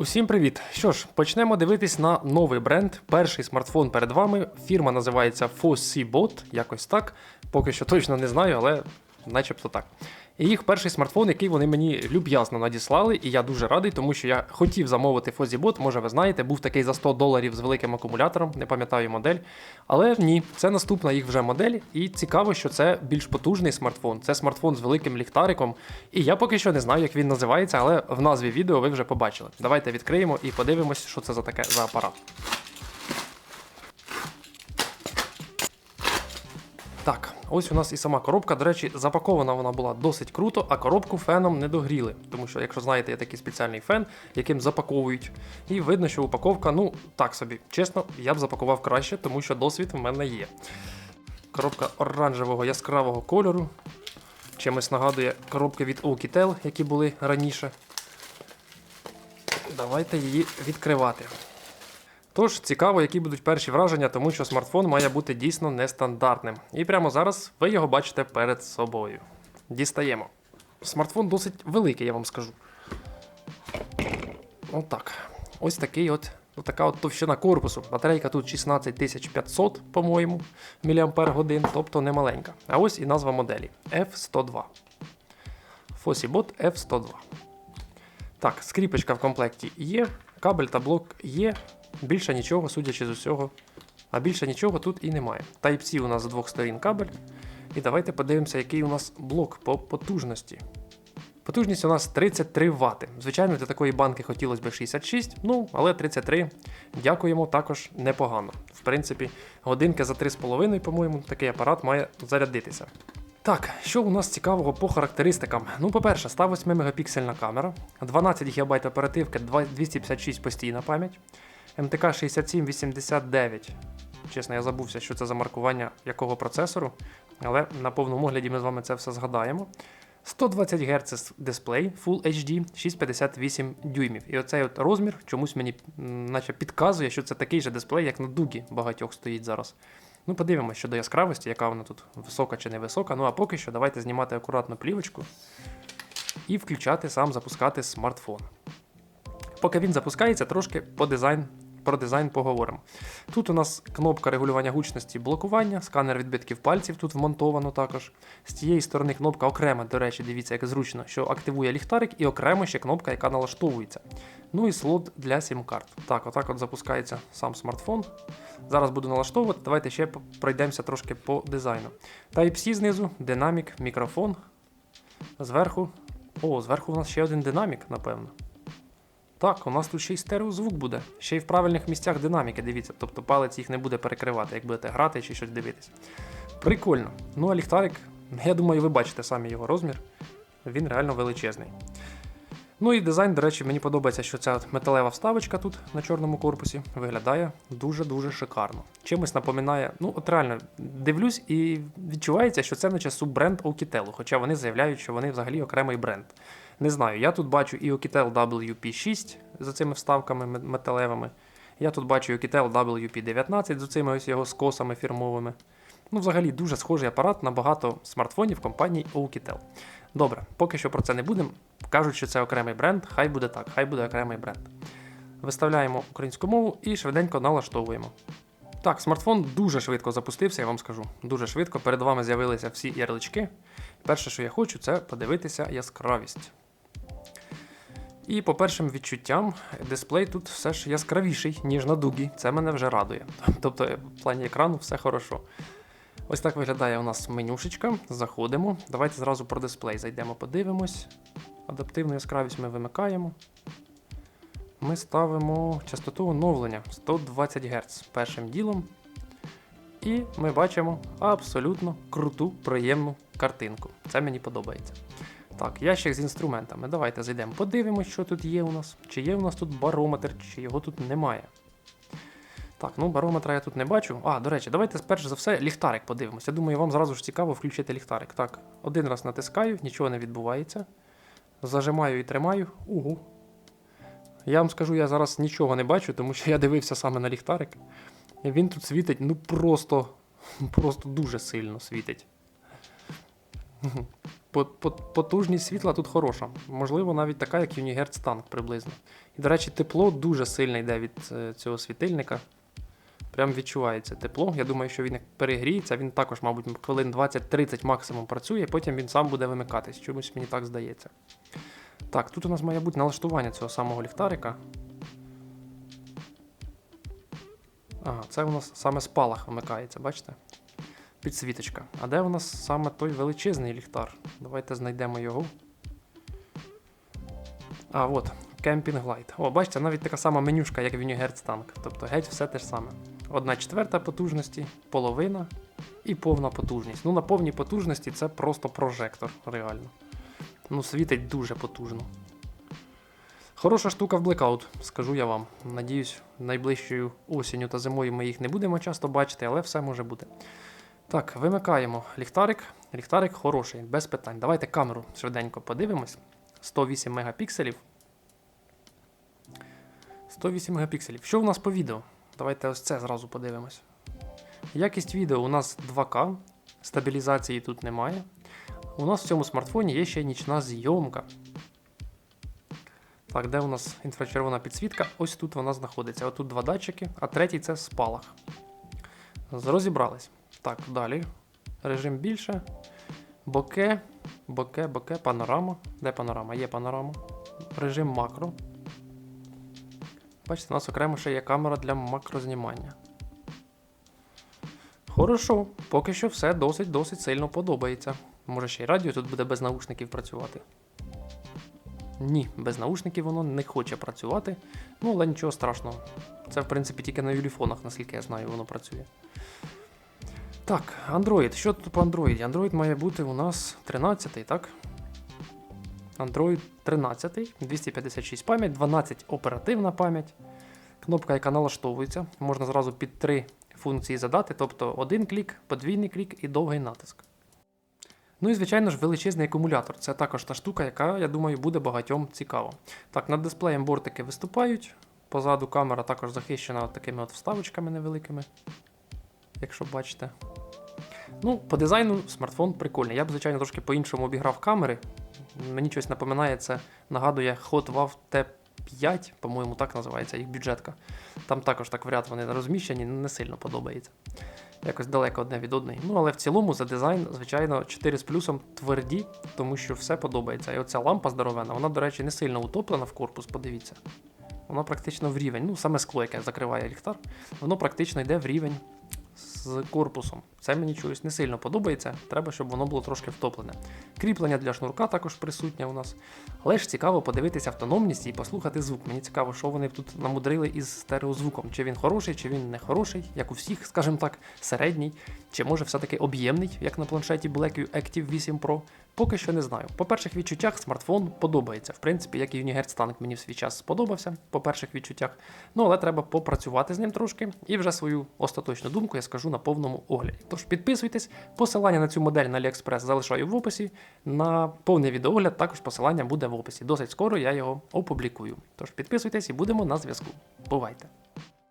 Усім привіт! Що ж, почнемо дивитись на новий бренд. Перший смартфон перед вами. Фірма називається Fossibot, якось так. Поки що точно не знаю, але начебто так. І їх перший смартфон, який вони мені люб'язно надіслали, і я дуже радий, тому що я хотів замовити Fossibot, може ви знаєте, був такий за 100 доларів з великим акумулятором, не пам'ятаю модель. Але ні, це наступна їх вже модель, і цікаво, що це більш потужний смартфон. Це смартфон з великим ліхтариком. І я поки що не знаю, як він називається, але в назві відео ви вже побачили. Давайте відкриємо і подивимось, що це за таке за апарат. Так, ось у нас і сама коробка. До речі, запакована вона була досить круто, а коробку феном не догріли. Тому що, якщо знаєте, є такий спеціальний фен, яким запаковують. І видно, що упаковка, ну так собі. Чесно, я б запакував краще, тому що досвід в мене є. Коробка оранжевого яскравого кольору. Чимось нагадує коробки від Oukitel, які були раніше. Давайте її відкривати. Тож цікаво, які будуть перші враження, тому що смартфон має бути дійсно нестандартним. І прямо зараз ви його бачите перед собою. Дістаємо. Смартфон досить великий, я вам скажу. Отак. Ось такий от. Така от товщина корпусу. Батарейка тут 16500, по-моєму, мАч, тобто не маленька. А ось і назва моделі F102. Fossibot F102. Так, скріпочка в комплекті є, кабель та блок є. Більше нічого, судячи з усього. А більше нічого тут і немає. Type-C у нас з двох сторін кабель. І давайте подивимося, який у нас блок по потужності. Потужність у нас 33 Вт. Звичайно, для такої банки хотілося б 66, ну, але 33, дякуємо, також непогано. В принципі, годинки за 3,5, по-моєму, такий апарат має зарядитися. Так, що у нас цікавого по характеристикам? Ну, по-перше, 108 мегапіксельна камера, 12 ГБ оперативки, 256 постійна пам'ять, МТК 6789. Чесно, я забувся, що це за маркування якого процесору, але на повному огляді ми з вами це все згадаємо. 120 Гц дисплей Full HD 658 дюймів. І оцей от розмір чомусь мені наче підказує, що це такий же дисплей, як на дугі багатьох стоїть зараз. Ну, подивимося щодо яскравості, яка вона тут висока чи не висока. Ну а поки що давайте знімати акуратно плівочку і включати сам запускати смартфон. Поки він запускається, трошки по дизайн, про дизайн поговоримо. Тут у нас кнопка регулювання гучності блокування, сканер відбитків пальців тут вмонтовано також. З тієї сторони кнопка окрема, до речі, дивіться, як зручно, що активує ліхтарик, і окремо ще кнопка, яка налаштовується. Ну і слот для сім-карт. Так, отак от запускається сам смартфон. Зараз буду налаштовувати. Давайте ще пройдемося трошки по дизайну. Type-C знизу, динамік, мікрофон. Зверху. О, зверху у нас ще один динамік, напевно. Так, у нас тут ще й стереозвук буде. Ще й в правильних місцях динаміки, дивіться. Тобто палець їх не буде перекривати, як будете грати чи щось дивитися. Прикольно. Ну а ліхтарик, я думаю, ви бачите самі його розмір. Він реально величезний. Ну і дизайн, до речі, мені подобається, що ця металева вставочка тут на чорному корпусі виглядає дуже-дуже шикарно. Чимось напоминає, ну от реально дивлюсь і відчувається, що це наче суббренд Oukitel, хоча вони заявляють, що вони взагалі окремий бренд. Не знаю, я тут бачу і Oukitel WP6 з цими вставками металевими. Я тут бачу Oukitel WP19 з цими ось його скосами фірмовими. Ну, взагалі, дуже схожий апарат на багато смартфонів компанії Oukitel. Добре, поки що про це не будемо. Кажуть, що це окремий бренд, хай буде так, хай буде окремий бренд. Виставляємо українську мову і швиденько налаштовуємо. Так, смартфон дуже швидко запустився, я вам скажу. Дуже швидко. Перед вами з'явилися всі ярлички. Перше, що я хочу, це подивитися яскравість. І по першим відчуттям, дисплей тут все ж яскравіший, ніж на дугі. Це мене вже радує. Тобто, в плані екрану все хорошо. Ось так виглядає у нас менюшечка. Заходимо. Давайте зразу про дисплей зайдемо, подивимось. Адаптивну яскравість ми вимикаємо. Ми ставимо частоту оновлення 120 Гц першим ділом. І ми бачимо абсолютно круту, приємну картинку. Це мені подобається. Так, ящик з інструментами. Давайте зайдемо, подивимось, що тут є у нас. Чи є у нас тут барометр, чи його тут немає. Так, ну барометра я тут не бачу. А, до речі, давайте перш за все ліхтарик подивимося. Я думаю, вам зразу ж цікаво включити ліхтарик. Так, один раз натискаю, нічого не відбувається. Зажимаю і тримаю. Угу. Я вам скажу, я зараз нічого не бачу, тому що я дивився саме на ліхтарик. Він тут світить, ну просто, просто дуже сильно світить. По- по- потужність світла тут хороша. Можливо, навіть така, як Unihertz Tank приблизно. І, до речі, тепло дуже сильне йде від е, цього світильника. Прям відчувається тепло. Я думаю, що він перегріється, він також, мабуть, хвилин 20-30 максимум працює, потім він сам буде вимикатись. Чомусь мені так здається. Так, тут у нас має бути налаштування цього самого ліхтарика. Ага, це у нас саме спалах вимикається, бачите? Підсвіточка. А де у нас саме той величезний ліхтар? Давайте знайдемо його. А, от, Camping Light. О, бачите, навіть така сама менюшка, як в Unihertz Tank. Тобто геть все те ж саме. Одна четверта потужності, половина і повна потужність. Ну, на повній потужності це просто прожектор, реально. Ну, світить дуже потужно. Хороша штука в Blackout, скажу я вам. Надіюсь, найближчою осінню та зимою ми їх не будемо часто бачити, але все може бути. Так, вимикаємо ліхтарик. Ліхтарик хороший, без питань. Давайте камеру швиденько подивимось. 108 мегапікселів. 108 мегапікселів. Що у нас по відео? Давайте ось це зразу подивимось. Якість відео у нас 2К, стабілізації тут немає. У нас в цьому смартфоні є ще нічна зйомка. Так, де у нас інфрачервона підсвітка? Ось тут вона знаходиться. Отут два датчики, а третій це спалах. Розібрались. Так, далі. Режим більше. Боке, боке, боке, панорама. Де панорама? Є панорама. Режим макро. Бачите, у нас окремо ще є камера для макрознімання. Хорошо, поки що все досить-досить сильно подобається. Може ще й радіо тут буде без наушників працювати. Ні, без наушників воно не хоче працювати. Ну, але нічого страшного. Це, в принципі, тільки на юліфонах, наскільки я знаю, воно працює. Так, Android. Що тут по Android? Android має бути у нас 13, так? Android 13, 256 пам'ять, 12 оперативна пам'ять. Кнопка, яка налаштовується. Можна зразу під три функції задати, тобто один клік, подвійний клік і довгий натиск. Ну і, звичайно ж, величезний акумулятор. Це також та штука, яка, я думаю, буде багатьом цікаво. Так, над дисплеєм бортики виступають. Позаду камера також захищена такими от вставочками невеликими, якщо бачите. Ну, по дизайну смартфон прикольний. Я б, звичайно, трошки по-іншому обіграв камери. Мені щось напоминає, це нагадує Hot Wav T5, по-моєму, так називається їх бюджетка. Там також так в ряд вони розміщені, не сильно подобається. Якось далеко одне від одної. Ну, але в цілому за дизайн, звичайно, 4 з плюсом тверді, тому що все подобається. І оця лампа здоровена, вона, до речі, не сильно утоплена в корпус, подивіться. Воно практично в рівень. Ну, саме скло, яке закриває ліхтар, воно практично йде в рівень з корпусом. Це мені чогось не сильно подобається. Треба, щоб воно було трошки втоплене. Кріплення для шнурка також присутнє у нас. Але ж цікаво подивитися автономність і послухати звук. Мені цікаво, що вони тут намудрили із стереозвуком. Чи він хороший, чи він не хороший, як у всіх, скажімо так, середній, чи може все-таки об'ємний, як на планшеті BlackView Active 8 Pro. Поки що не знаю. По перших відчуттях смартфон подобається. В принципі, як і Unihertz Tank мені в свій час сподобався, по перших відчуттях. Ну, але треба попрацювати з ним трошки, і вже свою остаточну думку я скажу на повному огляді. Тож підписуйтесь, посилання на цю модель на AliExpress залишаю в описі. На повний відеогляд також посилання буде в описі. Досить скоро я його опублікую. Тож підписуйтесь і будемо на зв'язку. Бувайте!